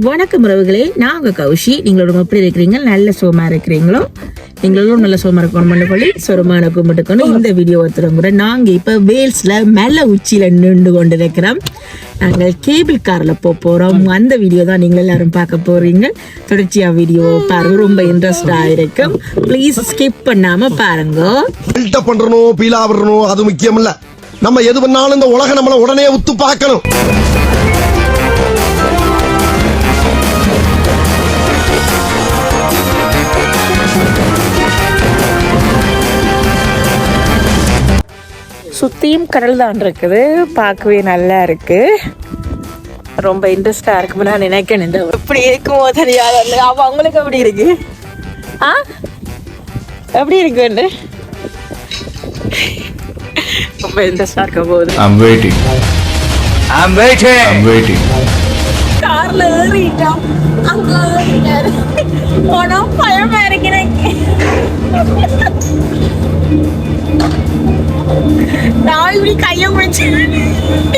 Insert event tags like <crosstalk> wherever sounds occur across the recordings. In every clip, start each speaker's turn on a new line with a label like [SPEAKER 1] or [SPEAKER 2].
[SPEAKER 1] வணக்கம் உறவுகளே நான் உங்கள் கௌஷி. நீங்களோட எப்படி இருக்கிறீங்க நல்ல சோமா இருக்கிறீங்களோ? நீங்களும் நல்ல சோமா இருக்கணும் சொல்லி சொரமான கும்பிட்டுக்கணும் இந்த வீடியோ ஒருத்தரும் கூட இப்போ வேல்ஸில் வேல்ஸ்ல உச்சியில் நின்று கொண்டு இருக்கிறோம் நாங்கள் கேபிள் காரில் போக போகிறோம் அந்த வீடியோ தான் நீங்கள் எல்லாரும் பார்க்க போகிறீங்க தொடர்ச்சியாக வீடியோ பாருங்க. ரொம்ப இன்ட்ரெஸ்டாக இருக்கும். ப்ளீஸ் ஸ்கிப் பண்ணாமல் பாருங்க.
[SPEAKER 2] பில்டப் பண்றணும் பீலா விடணும் அது முக்கியம் இல்லை நம்ம எது பண்ணாலும் இந்த உலகம் நம்மளை உடனே உத்து பார்க்கணும்.
[SPEAKER 1] சுத்தியும் கடல் தான் இருக்குது. பார்க்கவே நல்லா இருக்கு. ரொம்ப இன்ட்ரெஸ்டா இருக்கும்னு நான் நினைக்கிறேன். இந்த எப்படி இருக்குமோ தெரியாது. அவ அவங்களுக்கு எப்படி இருக்கு? ஆ? எப்படி இருக்குன்னு ரொம்ப இன்ட்ரெஸ்டா இருக்க போகுது.
[SPEAKER 3] I'm waiting. I'm waiting. I'm waiting.
[SPEAKER 1] கார்ல ஏறிட்டோம் அங்க ஏறிட்டாரு போனா பயமா இருக்கு எனக்கு. நான் இப்படி கைய முடிச்சு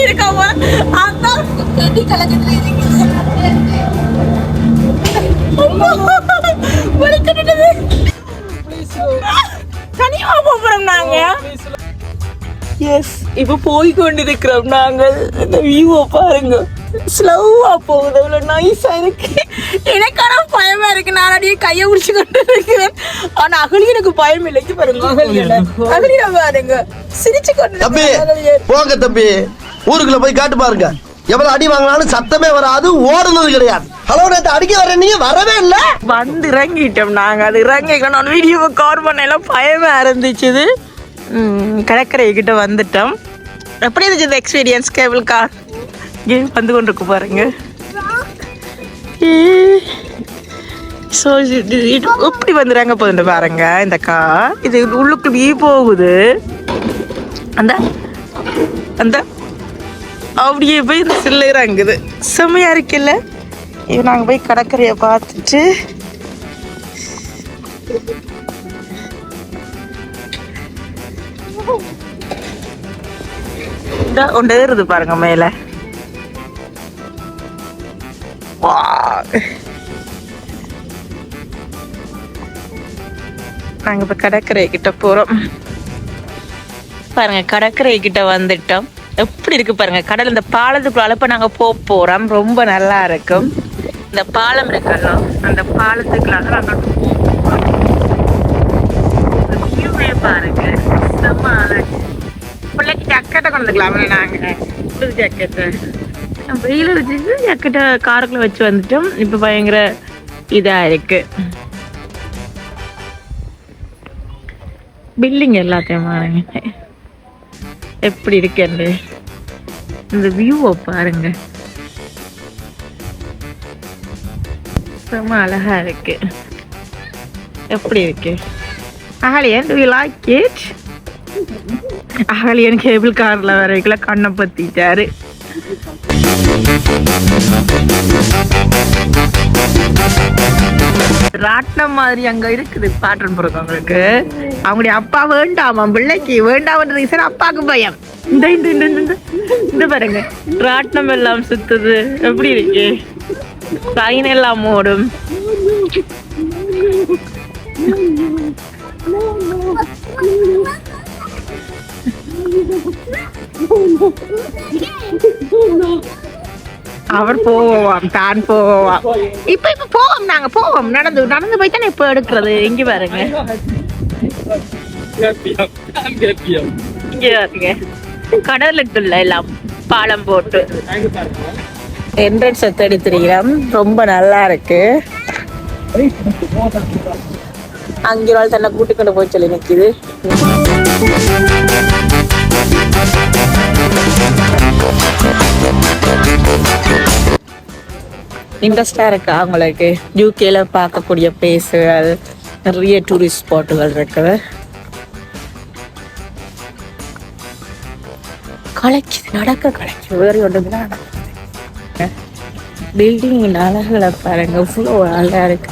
[SPEAKER 1] இருக்காம? அதான். கட்டி கலக்கத்துல இருக்குது தனியா போறோம் நாங்க. எஸ் இப்ப போய் கொண்டிருக்கிறோம் நாங்கள். இந்த வியூவை பாருங்க. ஸ்லோவா போகுது. அவ்வளவு நைஸா இருக்கு. எனக்கு ஆனா பயமா இருக்கு. நான் அப்படியே கையை பிடிச்சு கொண்டு இருக்கிறேன். ஆனா அகலி எனக்கு பயம் இல்லை. இங்க பாருங்க அகலியோட அகலிய பாருங்க. சிரிச்சு கொண்டு
[SPEAKER 2] தம்பி. போங்க தம்பி. ஊருக்குள்ள போய் காட்டு பாருங்க. எவ்வளவு அடி வாங்கினாலும் சத்தமே வராது ஓடுனது கிடையாது. ஹலோ நேத்து அடிக்க வர நீங்க வரவே இல்ல.
[SPEAKER 1] வந்து இறங்கிட்டோம் நாங்க. அது இறங்கிக்கணும். நான் வீடியோவை கவர் பண்ண எல்லாம் பயமா இருந்துச்சு கடற்கரை கிட்ட வந்துட்டோம். எப்படி இருந்துச்சு இந்த எக்ஸ்பீரியன்ஸ் கேபிள் கார் கேம் வந்து கொண்டு இருக்கு பாருங்க ஸோ இது இது எப்படி வந்துடுறாங்க போகுது பாருங்க இந்த கா இது உள்ளுக்குள்ளேயே போகுது. அந்த அந்த அப்படியே போய் இந்த சில்ல செம்மையாக செம்மையா இருக்குல்ல? இது நாங்கள் போய் கடற்கரையை பார்த்துட்டு இந்த ஒன்று ஏறுது பாருங்க மேலே. Fuck? நாங்கள் இப்போ கடற்கரை கிட்ட போகிறோம் பாருங்க கடற்கரை கிட்ட வந்துட்டோம். எப்படி இருக்கு பாருங்க கடல் இந்த பாலத்துக்குள்ள இப்போ நாங்க போக போறோம். ரொம்ப நல்லா இருக்கும் இந்த பாலம் இருக்கല്ലോ அந்த பாலத்துக்குள்ள நாங்க வியூவே பாருங்க. செம்ம அழகு. பிள்ளைக்கு ஜக்கெட்டை கொண்டுக்கலாம் நாங்க. புது ஜக்கெட்டை வெயில வச்சுட்டு ஜக்கெட்டை காருக்குள்ள வச்சு வந்துட்டோம். இப்ப பயங்கர இதா இருக்கு. பில்டிங் எல்லாத்தையும் பாருங்க. எப்படி இருக்கேன்னு இந்த வியூவை பாருங்க. ரொம்ப அழகா இருக்கு. எப்படி இருக்கு? அகலியன் டு யூ லைக் இட் அகலியன் கேபிள் கார்ல வரைக்குள்ள கண்ணை பத்திட்டாரு. ராட்டினம் மாதிரி அங்க இருக்குது பாட்டன் பிறந்தவங்களுக்கு அவங்களுடைய அப்பா வேண்டாமா பிள்ளைக்கு வேண்டாம்ன்ற ரீசன் அப்பாவுக்கு பயம். இந்த இந்த இந்த இந்த பாருங்க. ராட்டினம் எல்லாம் சுத்துது. எப்படி இருக்கு? சைன் எல்லாம் ஓடும் <laughs> அவர் போவோம் தான் போவோம். இப்ப இப்ப போவோம் நாங்க போவோம். நடந்து நடந்து போய் தானே இப்ப எடுக்கிறது? இங்க பாருங்க. இங்க பாருங்க. கடலுக்குள்ள எல்லாம் பாலம் போட்டு. என்ட்ரன்ஸ் தேடி திரிகிறோம் ரொம்ப நல்லா இருக்கு. அங்கே ஒரு ஆள் தன்னை கூட்டிக்கொண்டு போய் சொல்லி நிக்குது. இன்ட்ரெஸ்டாக இருக்கா உங்களுக்கு? யூகேல பார்க்கக்கூடிய பிளேஸுகள் நிறைய டூரிஸ்ட் ஸ்பாட்டுகள் இருக்குது கலைக்குது நடக்க கலைக்கு வேறு ஒன்று பில்டிங் அழகுகளை பாருங்க இவ்வளோ அழகாக இருக்கு.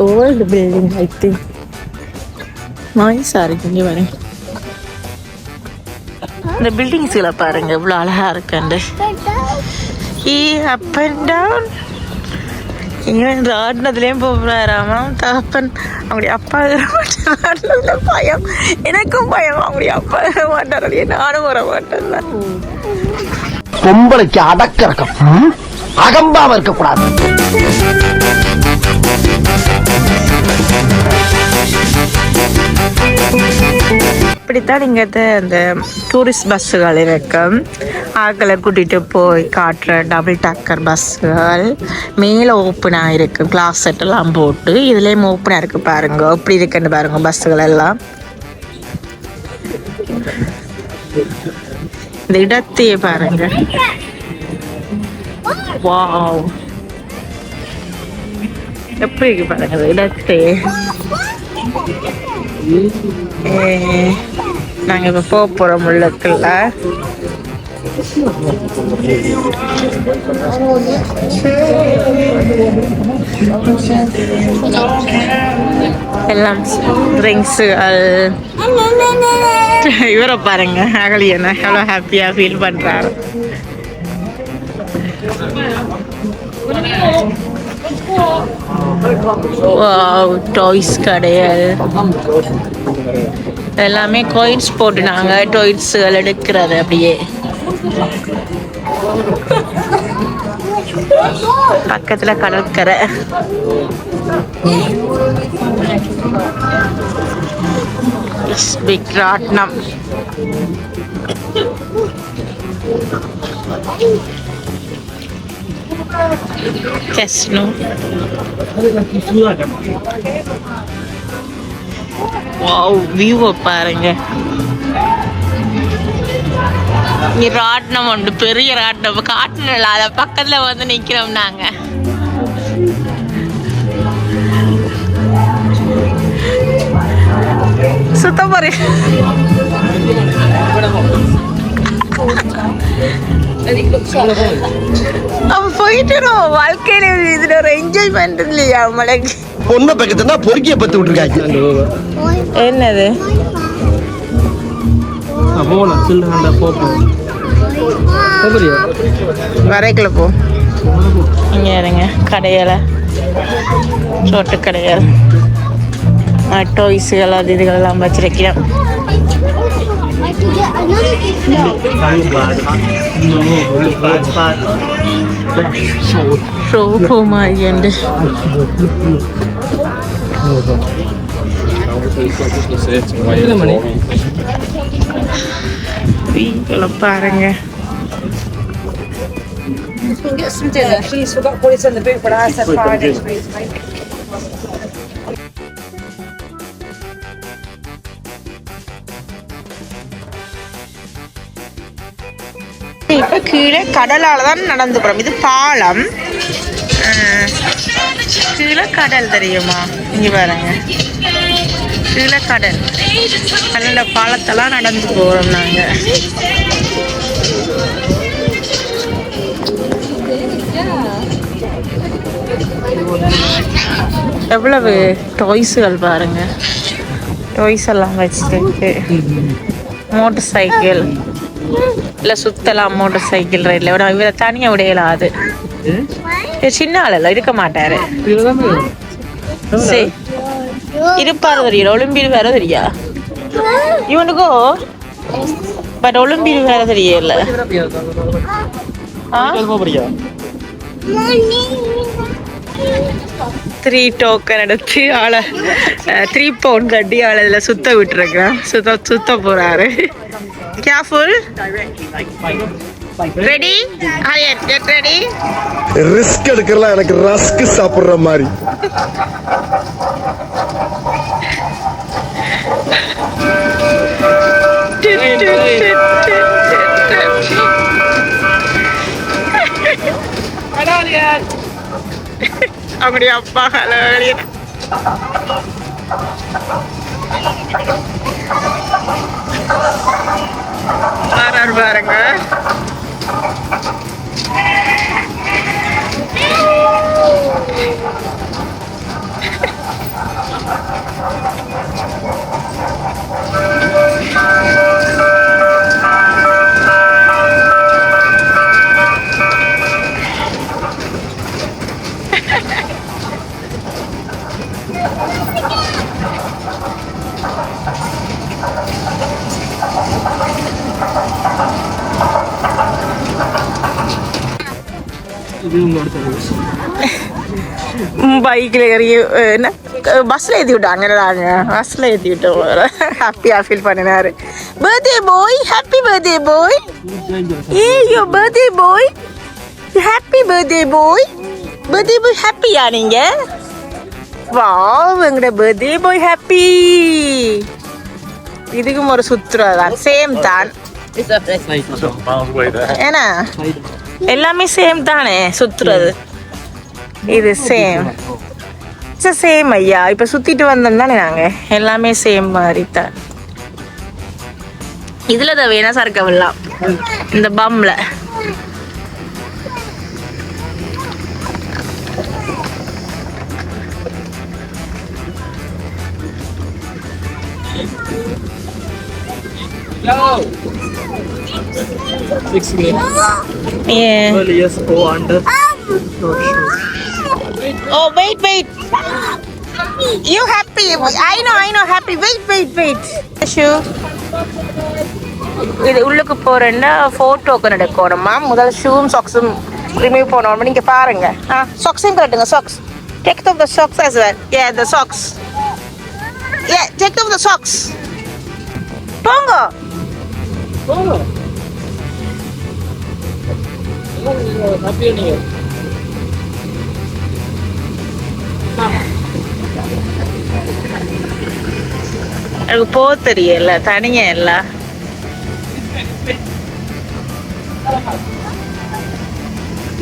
[SPEAKER 1] ஓல்டு பில்டிங் ஐ திங்க் நாய்ஸாக இருக்கு இங்கே வரேன் இந்த பில்டிங்ஸ்களை பாருங்க இவ்வளோ அழகா இருக்குண்டு ஈ அப் அண்ட் டவுன் இவன் ராட்டினத்துலேயும் போகிறாராமா தகப்பன் அவங்களுடைய அப்பா வர மாட்டார் பயம். எனக்கும் பயம். அவங்களுடைய அப்பா வர மாட்டார் நானும் வர மாட்டேன்
[SPEAKER 2] பொம்பளைக்கு அடக்கிறக்கம் அகம்பாம இருக்கக்கூடாது.
[SPEAKER 1] இப்படித்தான் இங்கே அந்த டூரிஸ்ட் பஸ்ஸுகள் இருக்கும். ஆக்களை கூட்டிகிட்டு போய் காட்டுற டபுள் டக்கர் பஸ்ஸுகள் மேலே ஓப்பனாக இருக்குது கிளாஸ் செட்டெல்லாம் போட்டு. இதுலேயும் ஓப்பனாக இருக்குது பாருங்க. எப்படி இருக்குன்னு பாருங்க பஸ்ஸுகள் எல்லாம். இந்த இடத்தையே பாருங்க. வாவ் எப்படி இருக்கு பாருங்க இந்த இடத்தையே. நாங்கள் நாங்க இப்ப போக போறோம் உள்ளுக்குள்ள எல்லாம் ட்ரிங்க்ஸு இவரை பாருங்க அகலியனை எவ்வளோ ஹாப்பியாக ஃபீல் பண்றாரு. வாவ் டாய்ஸ் கடைகள் எல்லாமே காயின்ஸ் போட்டு நாங்கள் எடுக்கிறது அப்படியே. பக்கத்துல கடற்கரை ராட்னம் ராட்னம் கெஸ்னோ வாவ் வியூவை பாருங்க நீ ராட்டினம் உண்டு பெரிய ராட்டினம் காட்டுனல அத பக்கத்துல வந்து நிக்கிறோம் நாங்க சுத்தம் பாரு அவ போயிட்டுரும் வாழ்க்கையில இதுல ஒரு என்ஜாய்மெண்ட் இல்லையா மலைக்கு
[SPEAKER 2] பொண்ணை பக்கத்துனா பொறுக்கிய பத்து விட்டுருக்காங்க.
[SPEAKER 1] என்னது?
[SPEAKER 4] போகலாம் சில்லு போப்போம்
[SPEAKER 1] வரைக்கல போ. இங்கே இருங்க கடையில். கடைகள் டாய்ஸுகள் அது இதுகள் எல்லாம் வச்சிருக்கிறோம் ஷோ போ மாதிரி உண்டு
[SPEAKER 4] மணி
[SPEAKER 1] வீட்டில் பாருங்க
[SPEAKER 5] Please forgot to put it in the boot, but
[SPEAKER 1] கடலால தான் நடந்து போகிறோம் இது பாலம். கீழே கடல் தெரியுமா? இங்கே பாருங்க. கீழே கடல் அதில் பாலத்தெல்லாம் நடந்து போகிறோம் நாங்கள் எவ்வளவு டாய்ஸுகள் பாருங்க. டாய்ஸ் எல்லாம் வச்சிருக்கு. மோட்டர் சைக்கிள் இல்லை சுத்தலாம் மோட்டர் சைக்கிள் ரைடில் விட இவரை தனியாக விடையலாது சின்ன ஆளல்ல இருக்க மாட்டாரு. சரி. இருப்பாரு தெரியல ஒலிம்பியர் வேற தெரியா? இவனுக்கோ? பட் ஒலிம்பியர் வேற தெரியல. த்ரீ டோக்கன் எடுத்து ஆளை த்ரீ பவுண்ட் கட்டி ஆளை இதில் சுத்த விட்டுருக்கேன் சுத்த சுத்த careful ready Aryan get ready
[SPEAKER 2] risk எடுக்கிறலாம் எனக்கு ரஸ்க் சாப்பிடுற மாதிரி.
[SPEAKER 1] அவங்களுடைய அப்பா அழகாக பைக்கில் ஏறி என்ன பஸ்ஸில் ஏற்றி விட்டாங்க நாங்க பஸ்ஸில் ஏற்றி விட்டோம் ஹாப்பியாக feel பண்ணினாரு birthday boy happy birthday boy ஏ யோ birthday boy happy birthday boy birthday boy ஹாப்பியா நீங்க வாவ் எங்கட பர்த்டே பாய் ஹாப்பி இதுக்கும் ஒரு சுற்றுலா தான் சேம் தான் ஏன்னா எல்லாமே சேம் தானே சுற்றுறது இது சேம் சேம் ஐயா இப்போ சுற்றிட்டு வந்தோம் தானே நாங்கள் எல்லாமே சேம் மாதிரி தான் இதில் தான் வேணா சரக்க விடலாம் இந்த பம்மில்
[SPEAKER 4] Six minutes.
[SPEAKER 1] Yeah.
[SPEAKER 4] Well, yes, go under. Not sure.
[SPEAKER 1] Oh, wait, wait. You happy? I know, I know, happy. Wait, wait, wait. Issue. இது உள்ளுக்கு போறேன்னா ஃபோட்டோக்கு நடக்கணுமா முதல் ஷூவும் சாக்ஸும் ரிமூவ் பண்ணணும் நீங்க பாருங்க ஆ சாக்ஸையும் கட்டுங்க socks take off the socks as well yeah the socks yeah take off the socks போங்க
[SPEAKER 4] Oh.
[SPEAKER 1] எனக்கு போக தெரியல தனியா இல்ல.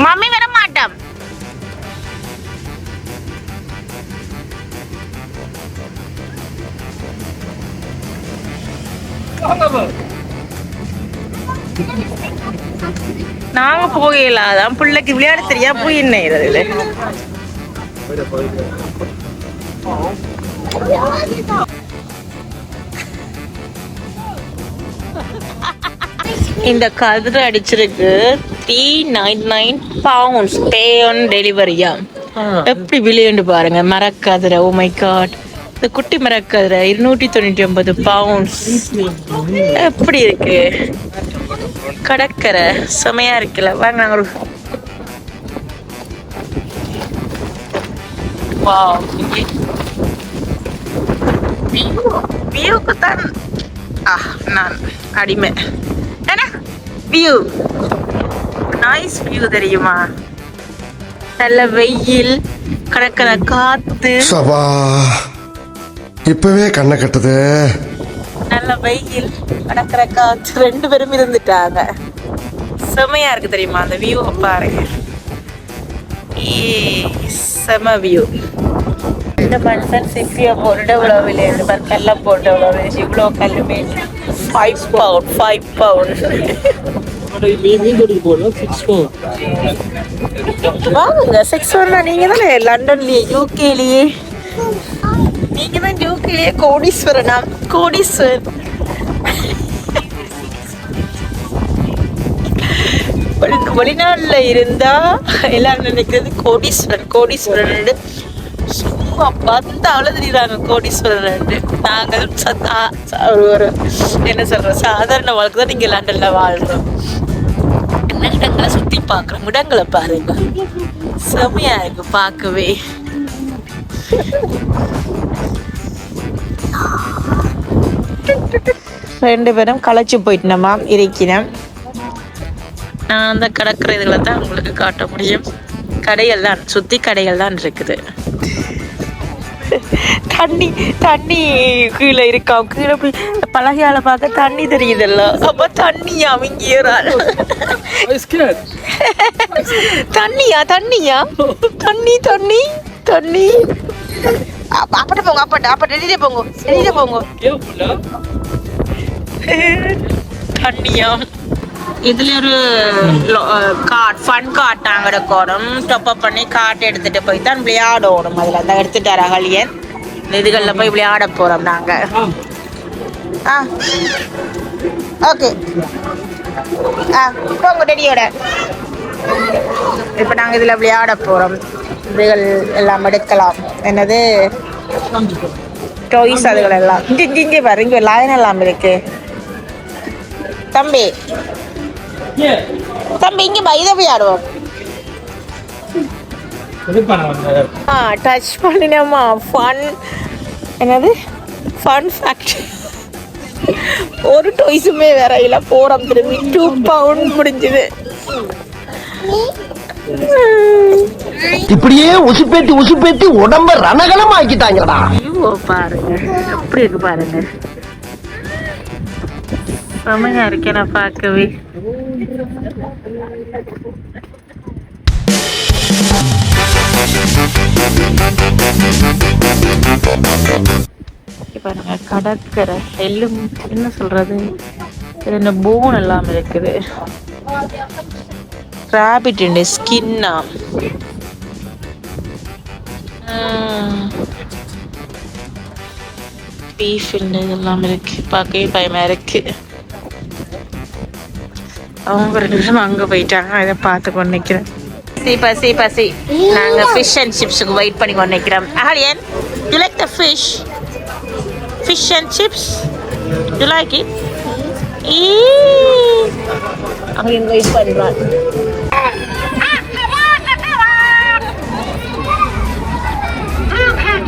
[SPEAKER 1] மம்மி வர மாட்டான் நாங்க போகல அதான் பிள்ளைக்கு விளையாட தெரியா போய் என்ன இதுல <laughs> இந்த கதிரை அடிச்சிருக்கு. Three nine nine pounds pay on டெலிவரியா எப்படி விலையுண்டு பாருங்க மரக்கதிரை. ஓ மை காட் இந்த குட்டி மரக்கதிரை இருநூற்றி தொண்ணூற்றி ஒன்பது பவுண்ட்ஸ் எப்படி இருக்கு? கடற்கரை. செமையா இருக்குல்ல. வாங்க ஒரு வாவ் வியூக்கு தான் ஆ நான் அடிமை. என்ன? வியூ நைஸ் வியூ தெரியுமா? நல்ல வெயில் கடற்கரை காத்து.
[SPEAKER 2] சபா இப்பவே கண்ணை கட்டுது.
[SPEAKER 1] நல்ல வெயில் கடற்கரை காத்து. ரெண்டு பேரும் இருந்துட்டாங்க. செமையா இருக்கு தெரியுமா அந்த வியூ பாருங்க. ஏ, செம வியூ இந்த மனுஷன் சிப்பியை போட்டு இவ்வளோ விளையாண்டு பாரு கல்லை போட்டு இவ்வளோ விளையாண்டு இவ்வளோ கல்லுமே. ஃபைவ் பவுண்ட் ஃபைவ் பவுண்ட் வாங்குங்க. சிக்ஸ் ஒன்னா நீங்க தானே லண்டன்லயே யூகேலயே நீங்க தான் யூகேலயே கோடீஸ்வரனா? கோடீஸ்வரன். வெளிநாட்டில் இருந்தா எல்லாரும் நினைக்கிறது கோடீஸ்வரன் கோடீஸ்வரன் சும்மா பந்து அழுதுறாங்க கோடீஸ்வரன் நாங்கள் சத்தா ஒரு ஒரு என்ன சொல்ற சாதாரண வாழ்க்கை தான் நீங்க லண்டன்ல வாழ்றோம். என்ன இடங்களை சுத்தி பார்க்குறோம்? இடங்களை பாருங்க. செமையா இருக்கு பார்க்கவே. ரெண்டு பேரும் களைச்சு போயிட்டோமா இருக்கிறேன் நான் அந்த கடற்கரை இதுகளை தான் உங்களுக்கு காட்ட முடியும். கடைகள் தான் சுத்தி கடைகள் தான் இருக்குது. தண்ணி தண்ணி கீழே இருக்காம் கீழே போய் பலகையால பார்க்க தண்ணி தெரியுதல்ல. அப்ப தண்ணி
[SPEAKER 4] scared.
[SPEAKER 1] தண்ணியா தண்ணியா? தண்ணி தண்ணி தண்ணி. அப்ப அப்பட்ட போங்க அப்பட்ட அப்பட்ட வெளியில போங்க வெளியில போங்க.
[SPEAKER 4] Ah.
[SPEAKER 1] தண்ணியா? இதுல ஒரு கார்ட் ஃபன் கார்ட் நாங்கள் எடுக்கணும் டாப் அப் பண்ணி கார்ட் எடுத்துட்டு போய் தான் விளையாடணும் அதில். தான் எடுத்துட்டார் அகலியன் இந்த இதுகளில் போய் விளையாட போகிறோம்
[SPEAKER 4] நாங்கள்
[SPEAKER 1] ஆ. ஓகே. ஆ போங்க டெடியோட. இப்போ நாங்கள் இதில் விளையாட போகிறோம் இதுகள் எல்லாம் எடுக்கலாம். என்னது? டாய்ஸ் அதுகள் எல்லாம் இங்கே இங்கே பாருங்க லைன் எல்லாம் இருக்கு. தம்பி. தம்பி இங்க பா போய் ஆடுவோம் ஆ டச் பண்ணினோமா ஃபன் என்னது? ஃபன் ஃபேக்ட் ஒரு டொய்ஸுமே வேற இல்லை போகிறோம் திரும்பி டூ பவுண்ட் முடிஞ்சுது.
[SPEAKER 2] இப்படியே உசுப்பேத்தி உசுப்பேத்தி உடம்ப ரணகலம் ஆக்கிட்டாங்கடா
[SPEAKER 1] ஐயோ பாருங்க. எப்படி இருக்கு பாருங்க. செமையா இருக்கேன் நான் பார்க்கவே. பாருங்க கடற்கரை எல்லும் என்ன சொல்றது? என்ன போன் எல்லாம் இருக்குது. ராபிட் உண்டு ஸ்கின்னா பீஃப் உண்டு இதெல்லாம் இருக்கு. பார்க்கவே பயமா இருக்கு. அவங்க ரெண்டு நிமிஷம் அங்க போயிட்டாங்க அதை பார்த்து கொண்டு நிக்கிறேன் பசி பசி பசி நாங்க ஃபிஷ் அண்ட் சிப்ஸுக்கு வெயிட் பண்ணி கொண்டு நிக்கிறோம் alien you like the fish fish and chips you like it அவங்க வெயிட் பண்றாங்க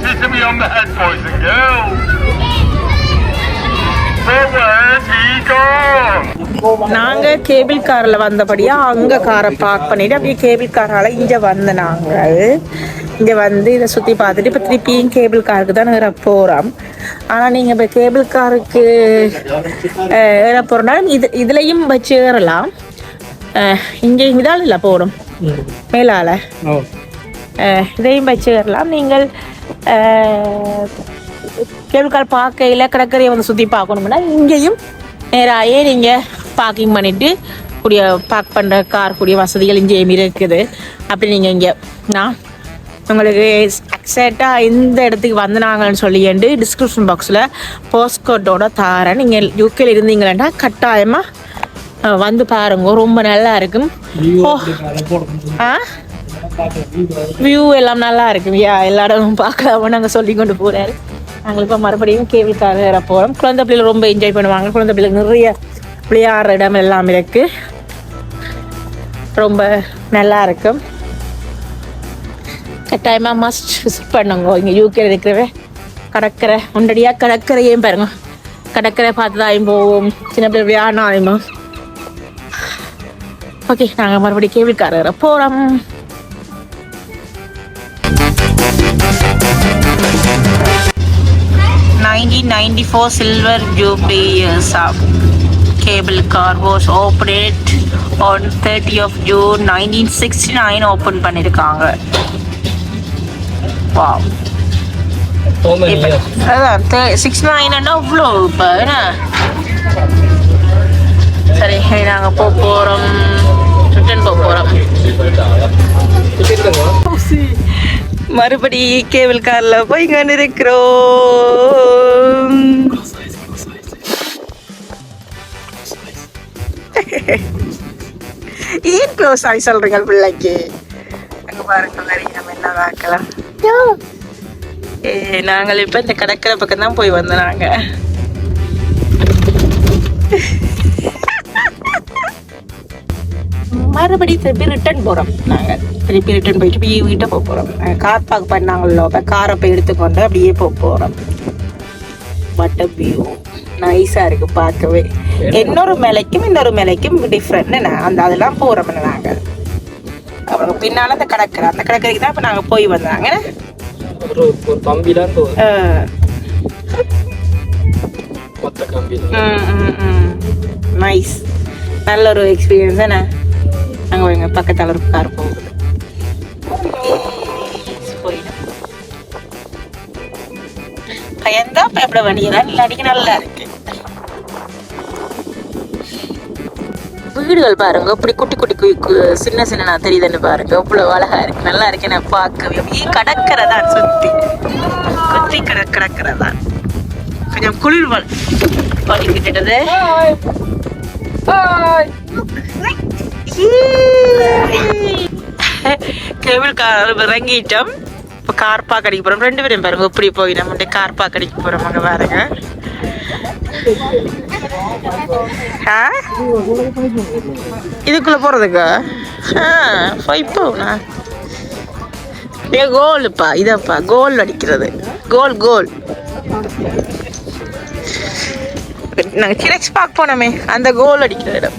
[SPEAKER 6] Hit me on the head, boys and girls. So where's he gone?
[SPEAKER 1] நாங்க கேபிள் கார்ல வந்தபடியா அங்க காரை பார்க் பண்ணிட்டு அப்படியே கேபிள் காரால இங்க வந்த நாங்க இங்க வந்து இதை சுத்தி பார்த்துட்டு இப்ப திருப்பியும் கேபிள் காருக்கு தான் ஏற போறோம். ஆனா நீங்க இப்ப கேபிள் காருக்கு ஏற போறனாலும் இது இதுலயும் வச்சு ஏறலாம். இங்க இதால இல்ல போகணும். மேலால. இதையும் வச்சு ஏறலாம். நீங்கள் கார் பார்க்கையில் கடற்கரையை வந்து சுற்றி பார்க்கணும்னா இங்கேயும் நேராகவே நீங்கள் பார்க்கிங் பண்ணிவிட்டு கூடிய பார்க் பண்ணுற கார் கூடிய வசதிகள் இங்கேயும் இருக்குது. அப்படி நீங்கள் இங்கே நான் உங்களுக்கு எக்ஸாக்டாக எந்த இடத்துக்கு வந்தாங்கன்னு சொல்லிட்டு டிஸ்கிரிப்ஷன் பாக்ஸில் போஸ்ட்கோட்டோட தாரேன். நீங்கள் யூகேல இருந்தீங்களா கட்டாயமாக வந்து பாருங்க. ரொம்ப நல்லா இருக்கும். ஓ ஆ? வியூ எல்லாம் நல்லா இருக்கும். யா எல்லா இடமும் பார்க்கலாம் நாங்கள் சொல்லி கொண்டு போறாரு. நாங்கள் இப்போ மறுபடியும் கேபிள் கார் ஏற போகிறோம் குழந்தை பிள்ளைகள் ரொம்ப என்ஜாய் பண்ணுவாங்க. குழந்தை பிள்ளைகள் நிறைய விளையாடுற இடம் எல்லாம் இருக்கு. ரொம்ப நல்லா இருக்கும். கட்டாயமாக மஸ்ட் விசிட் பண்ணுங்க. இங்கே யூகே இருக்கிறவே கடற்கரை ஒன்றடியாக கடற்கரையும் பாருங்க. கடற்கரை பார்த்து தான் போவோம். சின்ன பிள்ளை விளையாடினாலும். ஓகே நாங்கள் மறுபடியும் கேபிள் கார் போகிறோம் Nineteen ninety four silver jubilee years up. Cable car was opened on 30 of June 1969 open பண்ணிருக்காங்க வாவ் அதான் சிக்ஸ் நைன்னா அவ்வளோ இப்போ என்ன சரி நாங்கள் போக போகிறோம் ரிட்டர்ன் போக போகிறோம் மறுபடி கேபிள் கார்ல போய் கொண்டு இருக்கிறோம் ஏன் க்ளோஸ் ஆகி சொல்றீங்க பிள்ளைக்கு? அங்க பாருங்க நம்ம என்ன பார்க்கலாம். ஏ நாங்கள் இப்ப இந்த கடற்கரை பக்கம் தான் போய் வந்தோம் நாங்க. மறுபடி திருப்பி ரிட்டர்ன் போகிறோம் நாங்கள் திருப்பி ரிட்டர்ன் போயிட்டு போய் வீட்டை போக போகிறோம் கார் பார்க் பண்ணாங்களோ அப்போ காரை போய் எடுத்துக்கொண்டு அப்படியே போக போகிறோம் பட் வியூ நைஸாக இருக்கு பார்க்கவே. இன்னொரு மலைக்கும் இன்னொரு மலைக்கும் டிஃப்ரெண்ட் அந்த அதெல்லாம் போகிறோம் நாங்கள் அப்புறம் பின்னால் அந்த கடற்கரை. அந்த கடற்கரைக்கு தான் இப்போ நாங்கள் போய் வந்தாங்க நைஸ் நல்ல ஒரு எக்ஸ்பீரியன்ஸ் தானே அங்கே எங்கள் பக்கத்தில் ஒரு கார் போகுது. பயந்தா பயப்பட வேண்டியதான் இல்லாட்டிக்கு நல்லா இருக்கு. வீடுகள் பாருங்க இப்படி குட்டி குட்டி சின்ன சின்ன தெரியுதுன்னு பாருங்க. இவ்வளவு அழகா இருக்கு. நல்லா இருக்கு நான் பார்க்கவே. அப்படியே கடற்கரை தான் சுத்தி குத்தி கட கடற்கரை தான் கொஞ்சம் குளிர் வல் வலிக்கிட்டது <laughs> கேபிள் கார் இறங்கிட்டோம். இப்போ கார் பார்க் அடிக்க போகிறோம் ரெண்டு பேரும் பாருங்க இப்படி போய் நம்ம கார் பார்க் அடிக்க போகிறோம் அங்கே பாருங்க. ஆ? இதுக்குள்ள போறதுக்கா? ஆ இப்போ ஏ கோலுப்பா இதப்பா கோல் அடிக்கிறது. கோல் கோல் நாங்கள் கிரெக்ஸ் பார்க்க போனோமே அந்த கோல் அடிக்கிற இடம்.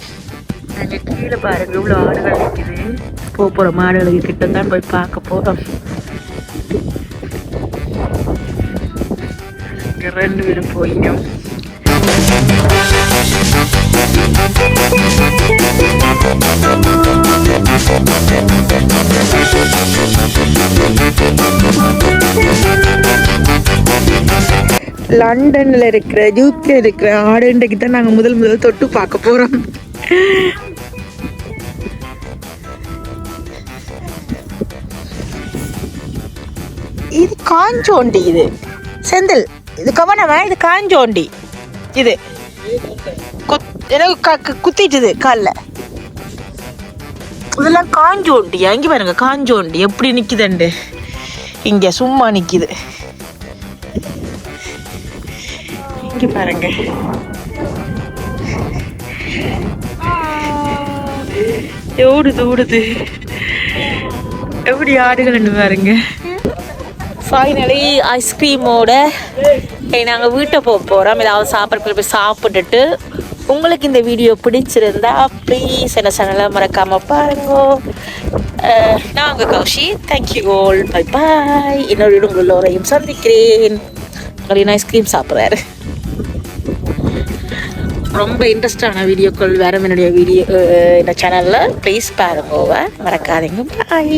[SPEAKER 1] நாங்கள் கீழே பாருங்க இவ்வளோ ஆடுகள் நிற்குது போக போகிற மாடுகளுக்கு கிட்ட தான் போய் பார்க்க போகிறோம் ரெண்டு பேரும் போயிடும் லண்டன்ல இருக்கிற யூகே இருக்கிற ஆடுன்றைக்கு தான் நாங்கள் முதல் முதல் தொட்டு பார்க்க போகிறோம் இது காஞ்சோண்டி இது. செந்தில் இது கவனமா? இது காஞ்சோண்டி. இது. குத் எனக்கு க- க- குத்திட்டுது காலில். இதெல்லாம் காஞ்சோண்டி அங்கே பாருங்க காஞ்சோண்டி. எப்படி நிக்குதுண்டு? இங்க சும்மா நிக்குது. இங்க பாருங்க. ஓடுது ஓடுது எப்படி ஆடுகள்னு பாருங்க. ஃபைனலி ஐஸ்கிரீமோட நாங்கள் வீட்டை போக போகிறோம் ஏதாவது சாப்பிட்ற போய் சாப்பிட்டுட்டு உங்களுக்கு இந்த வீடியோ பிடிச்சிருந்தா ப்ளீஸ் என்ன சேனலை மறக்காமல் பாருங்க. நான் உங்கள் Kaushi thank you all bye bye இன்னொரு உங்களோரையும் சந்திக்கிறேன். உங்களின் ஐஸ்கிரீம் சாப்பிட்றாரு. ரொம்ப இன்ட்ரெஸ்டான வீடியோக்கள் வேறு என்னுடைய வீடியோ இந்த சேனலில் ப்ளீஸ் பாருங்க மறக்காதீங்க. பாய்